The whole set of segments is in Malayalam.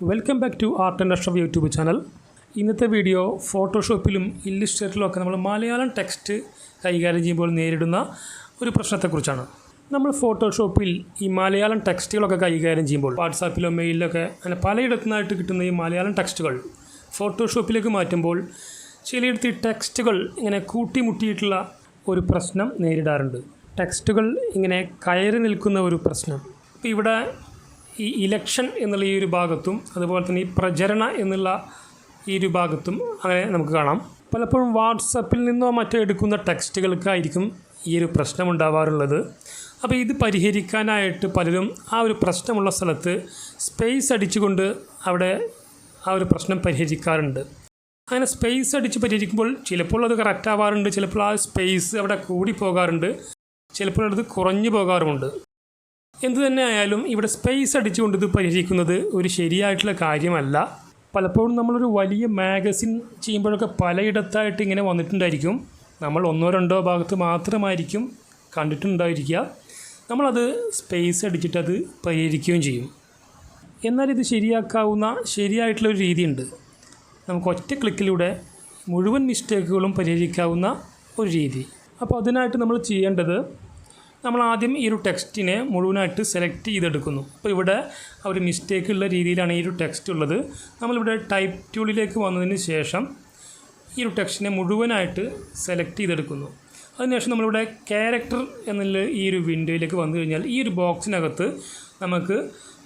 Welcome back to art and Ashraf YouTube channel ഇന്നത്തെ വീഡിയോ ഫോട്ടോഷോപ്പിലും ഇല്ലിസ്റ്റേറ്റിലും ഒക്കെ നമ്മൾ മലയാളം ടെക്സ്റ്റ് കൈകാര്യം ചെയ്യുമ്പോൾ നേരിടുന്ന ഒരു പ്രശ്നത്തെക്കുറിച്ചാണ്. നമ്മൾ ഫോട്ടോഷോപ്പിൽ ഈ മലയാളം ടെക്സ്റ്റുകളൊക്കെ കൈകാര്യം ചെയ്യുമ്പോൾ വാട്സാപ്പിലോ മെയിലിലൊക്കെ അങ്ങനെ പലയിടത്തുനിന്നായിട്ട് കിട്ടുന്ന ഈ മലയാളം ടെക്സ്റ്റുകൾ ഫോട്ടോഷോപ്പിലേക്ക് മാറ്റുമ്പോൾ ചിലയിടത്ത് ഈ ടെക്സ്റ്റുകൾ ഇങ്ങനെ കൂട്ടിമുട്ടിയിട്ടുള്ള ഒരു പ്രശ്നം നേരിടാറുണ്ട്. ടെക്സ്റ്റുകൾ ഇങ്ങനെ കയറി നിൽക്കുന്ന ഒരു പ്രശ്നം. ഇപ്പോൾ ഇവിടെ ഈ ഇലക്ഷൻ എന്നുള്ള ഈ ഒരു ഭാഗത്തും അതുപോലെ തന്നെ ഈ പ്രചരണ എന്നുള്ള ഈ ഒരു ഭാഗത്തും അങ്ങനെ നമുക്ക് കാണാം. പലപ്പോഴും വാട്സപ്പിൽ നിന്നോ മറ്റോ എടുക്കുന്ന ടെക്സ്റ്റുകൾക്കായിരിക്കും ഈ ഒരു പ്രശ്നം ഉണ്ടാവാറുള്ളത് അപ്പോൾ ഇത് പരിഹരിക്കാനായിട്ട് പലരും ആ ഒരു പ്രശ്നമുള്ള സ്ഥലത്ത് സ്പേസ് അടിച്ചുകൊണ്ട് അവിടെ ആ ഒരു പ്രശ്നം പരിഹരിക്കാറുണ്ട്. അങ്ങനെ സ്പേസ് അടിച്ച് പരിഹരിക്കുമ്പോൾ ചിലപ്പോൾ അത് കറക്റ്റ് ആവാറുണ്ട് ചിലപ്പോൾ ആ സ്പേസ് അവിടെ കൂടി പോകാറുണ്ട് ചിലപ്പോൾ അത് കുറഞ്ഞു പോകാറുമുണ്ട്. എന്തു തന്നെ ആയാലും ഇവിടെ സ്പേസ് അടിച്ചുകൊണ്ട് ഇത് പരിഹരിക്കുന്നത് ഒരു ശരിയായിട്ടുള്ള കാര്യമല്ല. പലപ്പോഴും നമ്മളൊരു വലിയ മാഗസിൻ ചെയ്യുമ്പോഴൊക്കെ പലയിടത്തായിട്ട് ഇങ്ങനെ വന്നിട്ടുണ്ടായിരിക്കും. നമ്മൾ ഒന്നോ രണ്ടോ ഭാഗത്ത് മാത്രമായിരിക്കും കണ്ടിട്ടുണ്ടായിരിക്കുക. നമ്മളത് സ്പേസ് അടിച്ചിട്ടത് പരിഹരിക്കുകയും ചെയ്യും. എന്നാൽ ഇത് ശരിയാക്കാവുന്ന ശരിയായിട്ടുള്ള ഒരു രീതിയുണ്ട്. നമുക്ക് ഒറ്റ ക്ലിക്കിലൂടെ മുഴുവൻ മിസ്റ്റേക്കുകളും പരിഹരിക്കാവുന്ന ഒരു രീതി. അപ്പോൾ അതിനായിട്ട് നമ്മൾ ചെയ്യേണ്ടത് നമ്മൾ ആദ്യം ഈ ഒരു ടെക്സ്റ്റിനെ മുഴുവനായിട്ട് സെലക്ട് ചെയ്തെടുക്കുന്നു. അപ്പോൾ ഇവിടെ ഒരു മിസ്റ്റേക്ക് ഉള്ള രീതിയിലാണ് ഈ ഒരു ടെക്സ്റ്റ് ഉള്ളത്. നമ്മളിവിടെ ടൈപ്പ് ടൂളിലേക്ക് വന്നതിന് ശേഷം ഈ ഒരു ടെക്സ്റ്റിനെ മുഴുവനായിട്ട് സെലക്ട് ചെയ്തെടുക്കുന്നു. അതിനുശേഷം നമ്മളിവിടെ ക്യാരക്ടർ എന്നുള്ള ഈ ഒരു വിൻഡോയിലേക്ക് വന്നു കഴിഞ്ഞാൽ ഈ ഒരു ബോക്സിനകത്ത് നമുക്ക്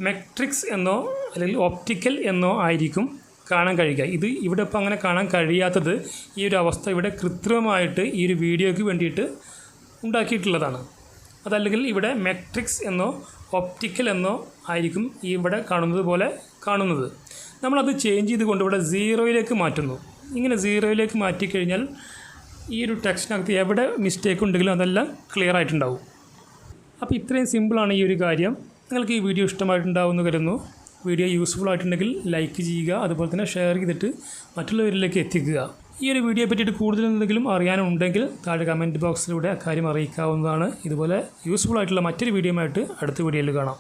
മെട്രിക്സ് എന്നോ അല്ലെങ്കിൽ ഓപ്റ്റിക്കൽ എന്നോ ആയിരിക്കും കാണാൻ കഴിയുക. ഇത് ഇവിടെ ഇപ്പോൾ അങ്ങനെ കാണാൻ കഴിയാത്തത് ഈ ഒരു അവസ്ഥ ഇവിടെ കൃത്രിമമായിട്ട് ഈ ഒരു വീഡിയോയ്ക്ക് വേണ്ടിയിട്ട് ഉണ്ടാക്കിയിട്ടുള്ളതാണ്. അതല്ലെങ്കിൽ ഇവിടെ മെട്രിക്സ് എന്നോ ഒപ്റ്റിക്കൽ എന്നോ ആയിരിക്കും ഇവിടെ കാണുന്നത് പോലെ കാണുന്നത്. നമ്മളത് ചേഞ്ച് ചെയ്തുകൊണ്ട് ഇവിടെ സീറോയിലേക്ക് മാറ്റുന്നു. ഇങ്ങനെ സീറോയിലേക്ക് മാറ്റിക്കഴിഞ്ഞാൽ ഈ ഒരു ടെക്സ്റ്റിനകത്ത് എവിടെ മിസ്റ്റേക്ക് ഉണ്ടെങ്കിലും അതെല്ലാം ക്ലിയർ ആയിട്ടുണ്ടാവും. അപ്പോൾ ഇത്രയും സിമ്പിളാണ് ഈ ഒരു കാര്യം. നിങ്ങൾക്ക് ഈ വീഡിയോ ഇഷ്ടമായിട്ടുണ്ടാവുമെന്ന് കരുതുന്നു. വീഡിയോ യൂസ്ഫുൾ ആയിട്ടുണ്ടെങ്കിൽ ലൈക്ക് ചെയ്യുക അതുപോലെ തന്നെ ഷെയർ ചെയ്തിട്ട് മറ്റുള്ളവരിലേക്ക് എത്തിക്കുക. ഈ ഒരു വീഡിയോയെ പറ്റിയിട്ട് കൂടുതൽ എന്തെങ്കിലും അറിയാനുണ്ടെങ്കിൽ താഴെ കമന്റ് ബോക്സിലൂടെ അക്കാര്യം അറിയിക്കാവുന്നതാണ്. ഇതുപോലെ യൂസ്ഫുൾ ആയിട്ടുള്ള മറ്റൊരു വീഡിയോയുമായിട്ട് അടുത്ത വീഡിയോയിൽ കാണാം.